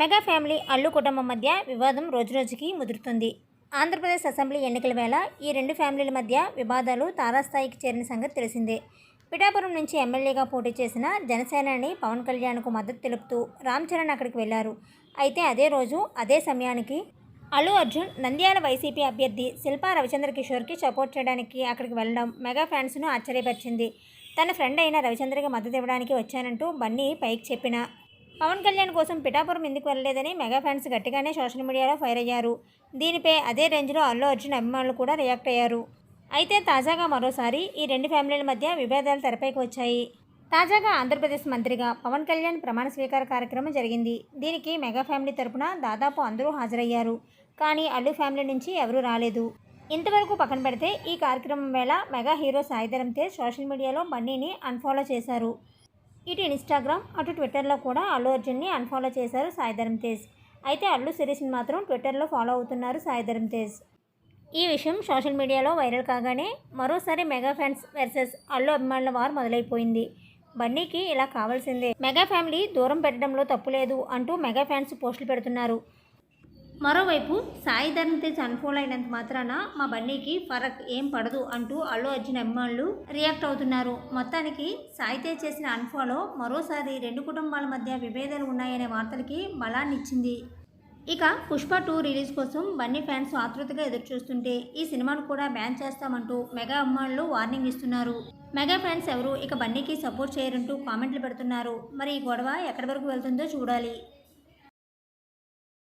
Mega family Allu కుటుంబం మధ్య వివాదం రోజురోజుకి ముదురుతుంది. ఆంధ్రప్రదేశ్ అసెంబ్లీ ఎన్నికల వేళ ఈ రెండు ఫ్యామిలీల మధ్య వివాదాలు తారాస్థాయికి చేరిన సంగతి తెలిసిందే. పిఠాపురం నుంచి ఎమ్మెల్యేగా పోటీ చేసిన జనసేనాని పవన్ కళ్యాణ్కు మద్దతు తెలుపుతూ రామ్ చరణ్ అక్కడికి వెళ్ళారు. అయితే అదే రోజు అదే సమయానికి అల్లు అర్జున్ నంద్యాల వైసీపీ అభ్యర్థి శిల్పా రవిచంద్ర కిషోర్కి సపోర్ట్ చేయడానికి అక్కడికి వెళ్ళడం మెగా ఫ్యాన్స్ను ఆశ్చర్యపరిచింది. తన ఫ్రెండ్ అయిన రవిచంద్రకి మద్దతు ఇవ్వడానికి వచ్చానంటూ బన్నీ పైకి చెప్పిన పవన్ కళ్యాణ్ కోసం పిఠాపురం ఎందుకు వెళ్ళలేదని మెగా ఫ్యాన్స్ గట్టిగానే సోషల్ మీడియాలో ఫైర్ అయ్యారు. దీనిపై అదే రేంజ్లో అల్లు అర్జున్ అభిమానులు కూడా రియాక్ట్ అయ్యారు. అయితే తాజాగా మరోసారి ఈ రెండు ఫ్యామిలీల మధ్య విభేదాలు తెరపైకి వచ్చాయి. తాజాగా ఆంధ్రప్రదేశ్ మంత్రిగా పవన్ కళ్యాణ్ ప్రమాణ స్వీకార కార్యక్రమం జరిగింది. దీనికి మెగా ఫ్యామిలీ తరపున దాదాపు అందరూ హాజరయ్యారు. కానీ అల్లు ఫ్యామిలీ నుంచి ఎవరూ రాలేదు. ఇంతవరకు పక్కన పెడితే ఈ కార్యక్రమం వేళ mega hero Saidharam Tej social మీడియాలో బన్నీని అన్ఫాలో చేశారు. ఇటు ఇన్స్టాగ్రామ్ అటు ట్విట్టర్లో కూడా అల్లు అర్జున్ని అన్ఫాలో చేశారు సాయిధరం తేజ్. అయితే అల్లు సిరీస్ని మాత్రం ట్విట్టర్లో ఫాలో అవుతున్నారు సాయిధరం తేజ్. ఈ విషయం సోషల్ మీడియాలో వైరల్ కాగానే మరోసారి మెగా ఫ్యాన్స్ వర్సెస్ అల్లు అభిమానుల వారు మొదలైపోయింది. బన్నీకి ఇలా కావాల్సిందే. మెగా ఫ్యామిలీ దూరం పెట్టడంలో తప్పు లేదు అంటూ మెగా ఫ్యాన్స్ పోస్టులు పెడుతున్నారు. మరోవైపు సాయి ధరమ్ తేజ్ అన్ఫోల్ అయినంత మాత్రాన మా బన్నీకి ఫరక్ ఏం పడదు అంటూ అల్లు అర్జున్ అభిమానులు రియాక్ట్ అవుతున్నారు. మొత్తానికి సాయి తేజ్ చేసిన అన్ఫాలో మరోసారి రెండు కుటుంబాల మధ్య విభేదాలు ఉన్నాయనే వార్తలకి బలాన్నిచ్చింది ఇక పుష్ప టూ రిలీజ్ కోసం బన్నీ ఫ్యాన్స్ ఆతృతగా ఎదురుచూస్తుంటే ఈ సినిమాను కూడా బ్యాన్ చేస్తామంటూ మెగా అభిమానులు వార్నింగ్ ఇస్తున్నారు. మెగా ఫ్యాన్స్ ఎవరు ఇక బన్నీకి సపోర్ట్ చేయరంటూ కామెంట్లు పెడుతున్నారు. మరి ఈ గొడవ ఎక్కడి వరకు వెళ్తుందో చూడాలి.